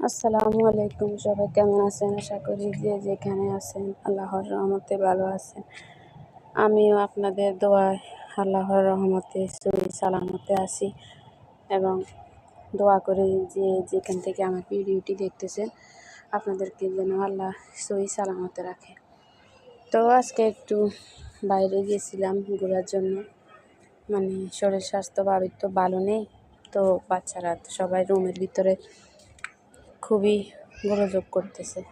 আসসালামু আলাইকুম। সবাই কেমন আছেন? আশা করি যে যেখানে আছেন আল্লাহর রহমতে ভালো আছেন। আমিও আপনাদের দোয়ায় আল্লাহর রহমতে সই সালামতে আছি এবং দোয়া করে যে যেখান থেকে আমার ভিডিওটি দেখতেছেন, আপনাদেরকে যেন আল্লাহ সই সালামতে রাখে। তো আজকে একটু বাইরে গিয়েছিলাম ঘোরার জন্য। মানে শরীর স্বাস্থ্য তো ভালো নেই। তো বাচ্চারা সবাই রুমের ভিতরে খুবই গোলযোগ করতেছে।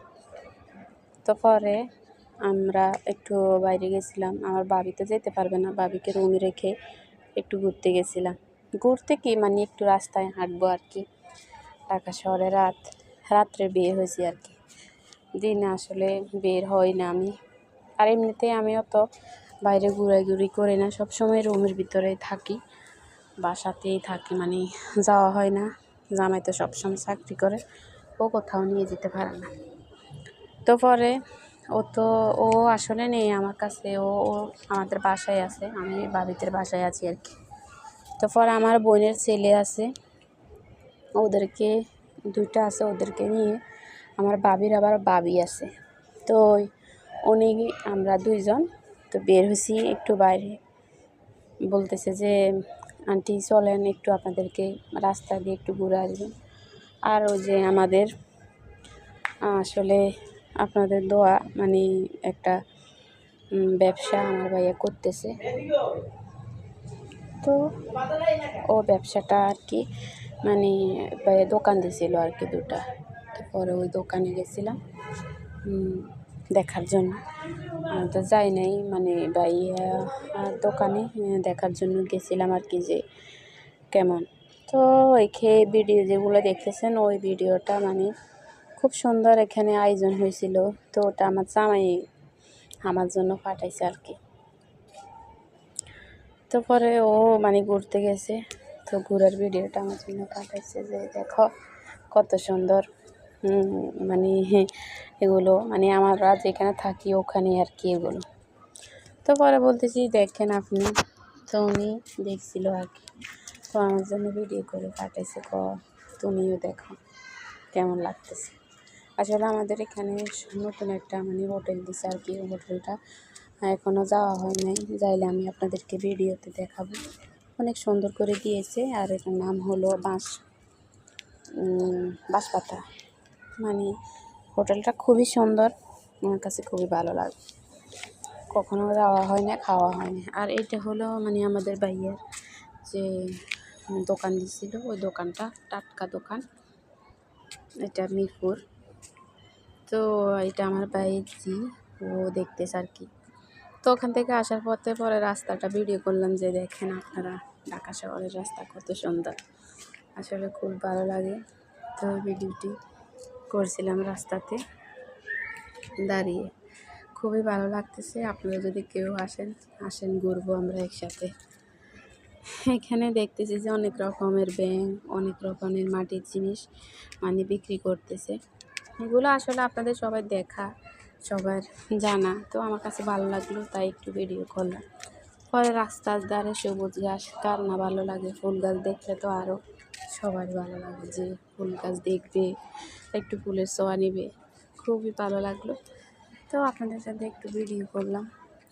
তো পরে আমরা একটু বাইরে গেছিলাম। আমার বাবি তো যেতে পারবে না। বাবিকে রুমে রেখে একটু ঘুরতে গেছিলাম। ঘুরতে কি মানে একটু রাস্তায় হাঁটবো আর কি। ঢাকা শহরে রাত, রাত্রে বিয়ে হয়েছি আর কি। দিনে আসলে বের হই না আমি। আর এমনিতেই আমি অত বাইরে ঘোরাঘুরি করি না। সবসময় রুমের ভিতরে থাকি। বাসাতেই থাকি। মানে যাওয়া হয় না। জামাই তো সবসময় চাকরি করে। ও কোথাও নিয়ে যেতে পারে না। তো পরে ও তো, ও আসলে নেই আমার কাছে, ও ও আমাদের বাসায় আছে, আমি বাবিতের বাসায় আছি আর কি। তো পরে আমার বোনের ছেলে আছে, ওদেরকে, দুইটা আছে ওদেরকে নিয়ে আমার বাবির আবার বাবি আছে। তো উনি, আমরা দুইজন, তো বের হয়েছি একটু বাইরে। বলতেছে যে, আন্টি চলেন একটু আপনাদেরকে রাস্তা দিয়ে একটু ঘুরে আসবেন। আর ওই যে আমাদের, আসলে আপনাদের দোয়া মানে একটা ব্যবসা আমার ভাইয়া করতেছে। তো ও ব্যবসাটা আর কি মানে ভাইয়া দোকান দিয়েছিল আর কি দুটা। তারপরে ওই দোকানে গেছিলাম দেখার জন্য। তো যাই নাই মানে ভাইয়া দোকানে, দেখার জন্য গেছিলাম আর কি যে কেমন। তো খেয়ে ভিডিও যেগুলো দেখতেছেন, ওই ভিডিওটা মানে খুব সুন্দর এখানে আয়োজন হয়েছিল। তো ওটা আমার জামাই আমার জন্য পাঠাইছে আর কি তো পরে ও মানে ঘুরতে গেছে, তো ঘুরার ভিডিওটা আমার জন্য পাঠাইছে যে দেখো কত সুন্দর। মানে এগুলো মানে আমরা যেখানে থাকি ওখানে আর কি এগুলো। তো পরে বলতেছি, দেখেন আপনি, তো উনি দেখছিল আর কি তো আমার জন্য ভিডিও করে পাঠাইছে ক? তুমিও দেখো, কেমন লাগতেছে? আসলে আমাদের এখানে নতুন একটা মানে হোটেল দিছে আর কি হোটেলটা এখনও যাওয়া হয় নাই। যাইলে আমি আপনাদেরকে ভিডিওতে দেখাবো। অনেক সুন্দর করে দিয়েছে আর এটার নাম হলো বাঁশ বাঁশপাতা। মানে হোটেলটা খুবই সুন্দর, আমার কাছে খুবই ভালো লাগে। কখনো যাওয়া হয় না, খাওয়া হয় না। আর এটা হলো মানে আমাদের ভাইয়ের যে দোকান দিছিল। ওই দোকানটা, টাটকা দোকান। এটা মিরপুর। তো এটা আমার ভাইয়ের জি ও দেখতেছে আর কি। তো ওখান থেকে আসার পথে পরে রাস্তাটা ভিডিও করলাম যে, দেখেন আপনারা, ঢাকা শহরের রাস্তা কত সুন্দর। আসলে খুব ভালো লাগে। তো ভিডিওটি করছিলাম রাস্তাতে। দাঁড়িয়ে। খুবই ভালো লাগতেছে। আপনারা যদি কেউ আসেন আসেন, ঘুরবো আমরা একসাথে। এখানে দেখতেছি যে অনেক রকমের ব্যাঙ, অনেক রকমের মাটির জিনিস মানে বিক্রি করতেছে। এগুলো আসলে আপনাদের সবাই দেখা, সবার জানা। তো আমার কাছে ভালো লাগল, তাই একটু ভিডিও করলাম। পরে রাস্তার ধারে সবুজ গাছ, কার না ভালো লাগে ফুল গাছ দেখলে তো আরও সবার ভালো লাগে যে ফুল গাছ দেখবে, একটু ফুলের ছোঁয়া নেবে। খুবই ভালো লাগল। তো আপনাদের সাথে একটু ভিডিও করলাম।